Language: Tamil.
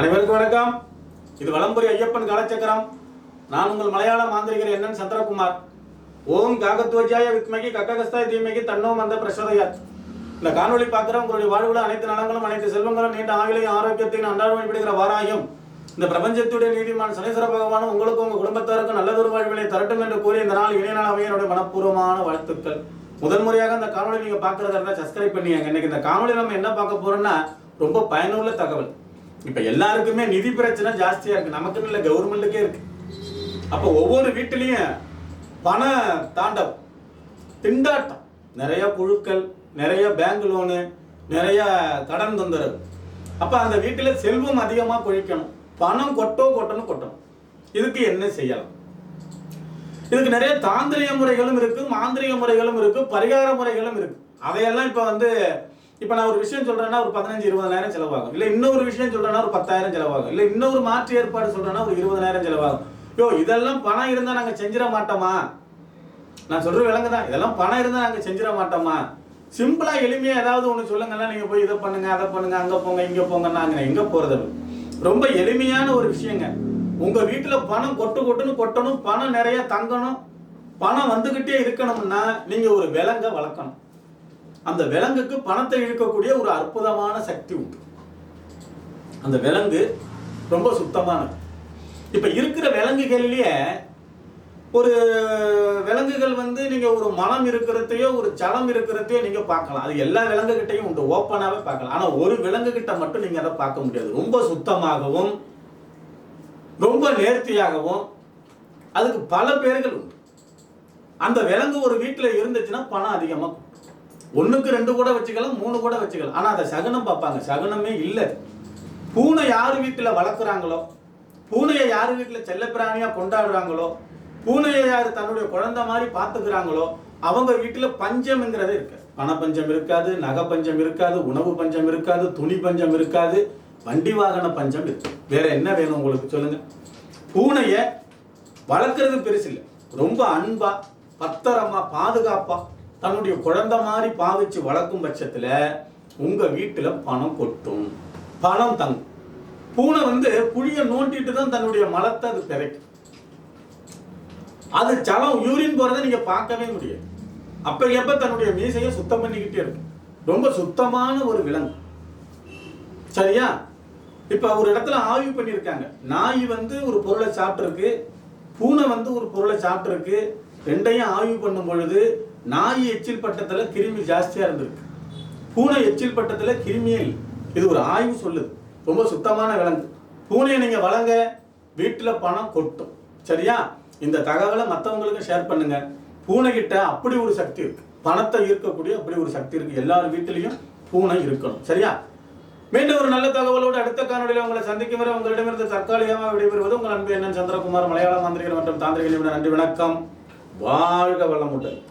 வணக்கம். இது வலம்புரி ஐயப்பன் காலச்சக்கரம். நான் உங்கள் மலையாள மாந்திரிகர் என்னன் சந்திரகுமார். ஓம் காகத்வஜாய வித்மகி கக்ககஸ்தாய் தீமகி தன்னோ மந்த பிரசோதயாத். இந்த காணொளி பார்க்குற உங்களுடைய வாழ்வுல அனைத்து நலங்களும் அனைத்து செல்வங்களும் நீண்ட ஆயுளையும் ஆரோக்கியத்தையும் அன்றாட வழிபடுகிற வாராயும் இந்த பிரபஞ்சத்துடைய நீதிமான் சனீஸ்வர பகவானும் உங்களுக்கும் உங்க குடும்பத்தாருக்கும் நல்லதொரு வாழ்வினை தரட்டும் என்று கூறி இந்த நாள் இணைய நாள் அமையனுடைய மனப்பூர்வமான வாழ்த்துக்கள். முதன்முறையாக இந்த காணொளி நீங்க பார்க்கறதா சப்ஸ்கிரைப் பண்ணியாங்க. இன்னைக்கு இந்த காணொலி நம்ம என்ன பார்க்க போறோம்னா ரொம்ப பயனுள்ள தகவல். இப்ப எல்லாருக்குமே நிதி பிரச்சனை ஜாஸ்தியா இருக்கு. நமக்குன்னு இல்ல கவர்மெண்ட்டுக்கே இருக்கு. அப்போ ஒவ்வொரு வீட்டிலையும் பண தாண்டவம் திண்டாட்டம். நிறைய புழுக்கள் நிறைய பேங்க் லோனு நிறைய கடன் தொந்தரவு. அப்ப அந்த வீட்டில் செல்வம் அதிகமா கொழிக்கணும். பணம் கொட்டோ கொட்டணும் கொட்டணும். இதுக்கு என்ன செய்யலாம்? இதுக்கு நிறைய தாந்திரிக முறைகளும் இருக்கு மாந்திரிக முறைகளும் இருக்கு பரிகார முறைகளும் இருக்கு. அதையெல்லாம் இப்ப வந்து இப்போ நான் ஒரு விஷயம் சொல்றேன்னா ஒரு பதினஞ்சு இருபதாயிரம் செலவாகும். இல்ல இன்னொரு விஷயம் சொல்றேன்னா ஒரு பத்தாயிரம் செலவாகும். இல்ல இன்னொரு மாற்று ஏற்பாடு சொல்றேன்னா ஒரு இருபதாயிரம் செலவாகும். யோ இதெல்லாம் பணம் இருந்தா நாங்க செஞ்சிட மாட்டோமா? நான் சொல்ற விலங்குதான் இதெல்லாம் பணம் இருந்தா நாங்க செஞ்சிட மாட்டோமா? சிம்பிளா எளிமையா ஏதாவது ஒண்ணு சொல்லுங்கன்னா நீங்க போய் இதை பண்ணுங்க அதை பண்ணுங்க அங்க போங்க இங்க போங்கன்னா நாங்க எங்க போறது? ரொம்ப எளிமையான ஒரு விஷயங்க. உங்க வீட்டுல பணம் கொட்டு கொட்டுன்னு கொட்டணும் பணம் நிறைய தங்கணும் பணம் வந்துகிட்டே இருக்கணும்னா நீங்க ஒரு விலங்க வளர்க்கணும். அந்த விலங்குக்கு பணத்தை இழுக்கக்கூடிய ஒரு அற்புதமான சக்தி உண்டு. அந்த விலங்கு ரொம்ப சுத்தமானது. இப்ப இருக்கிற விலங்குகள்லயே ஒரு விலங்குகள் வந்து நீங்க ஒரு மனம் இருக்கிறதையோ ஒரு சலம் இருக்கிறதையோ நீங்க பார்க்கலாம். அது எல்லா விலங்குகிட்டையும் உண்டு. ஓப்பனாகவே பார்க்கலாம். ஆனா ஒரு விலங்கு கிட்ட மட்டும் நீங்க அதை பார்க்க முடியாது. ரொம்ப சுத்தமாகவும் ரொம்ப நேர்த்தியாகவும் அதுக்கு பல பேர்கள் உண்டு. அந்த விலங்கு ஒரு வீட்டில் இருந்துச்சுன்னா பணம் அதிகமாக ஒன்றுக்கு ரெண்டு கூட வச்சுக்கலாம் மூணு கூட வச்சுக்கலாம். ஆனால் அதை சகுனம் பார்ப்பாங்க. சகுனமே இல்லை. பூனை யார் வீட்டில் வளர்க்குறாங்களோ பூனையை யார் வீட்டில் செல்லப்பிராணியாக கொண்டாடுறாங்களோ பூனையை யார் தன்னுடைய குழந்தை மாதிரி பார்த்துக்கிறாங்களோ அவங்க வீட்டில் பஞ்சம்ங்கிறதே இருக்கு. பஞ்சம் இருக்காது நகை பஞ்சம் இருக்காது உணவு பஞ்சம் இருக்காது துணி பஞ்சம் இருக்காது வண்டி வாகன பஞ்சம் இருக்கு. வேற என்ன வேணும் உங்களுக்கு சொல்லுங்க? பூனைய வளர்க்கறது பெருசு இல்லை. ரொம்ப அன்பா பத்திரமா பாதுகாப்பா தன்னுடைய குழந்தை மாதிரி பாவிச்சு வளர்க்கும் பட்சத்தில் உங்கள் வீட்டில் பணம் கொட்டும். பணம் தங்கும் பூனை வந்து புளியை நோண்டிட்டு தான் தன்னுடைய மலத்தை அது பிறக்கும் அது சலம் யூரின் போகிறத நீங்கள் பார்க்கவே முடியாது. அப்ப எப்ப தன்னுடைய மீசையை சுத்தம் பண்ணிக்கிட்டே இருக்கும்? ரொம்ப சுத்தமான ஒரு விலங்கு. சரியா? இப்ப ஒரு இடத்துல ஆய்வு பண்ணியிருக்காங்க. நாய் வந்து ஒரு பொருளை சாப்பிட்ருக்கு பூனை வந்து ஒரு பொருளை சாப்பிட்ருக்கு ரெண்டையும் ஆய்வு பண்ணும் பொழுது நாய் எச்சில் பட்டத்தில் கிருமி ஜாஸ்தியாக இருந்திருக்கு. பூனை எச்சில் பட்டத்தில் கிருமியே இல்லை. இது ஒரு ஆய்வு சொல்லுது. ரொம்ப சுத்தமான விலங்கு. பூனையை நீங்கள் வளங்க வீட்டில் பணம் கொட்டும். சரியா? இந்த தகவலை மற்றவங்களுக்கு ஷேர் பண்ணுங்க. பூனைகிட்ட அப்படி ஒரு சக்தி இருக்கு. பணத்தை ஈர்க்கக்கூடிய அப்படி ஒரு சக்தி இருக்கு. எல்லார் வீட்டிலையும் பூனை இருக்கணும். சரியா? மீண்டும் ஒரு நல்ல தகவலோடு அடுத்த காணொலியில் உங்களை சந்திக்கும் வரை உங்களிடமிருந்து தற்காலிகமாக விடைபெறுவது உங்கள் அன்பு என்ன சந்திரகுமார் மலையாள மாந்திரிகள் மற்றும் தாந்திரிகளின் நன்றி வணக்கம். வாழ்க வளமுடன்.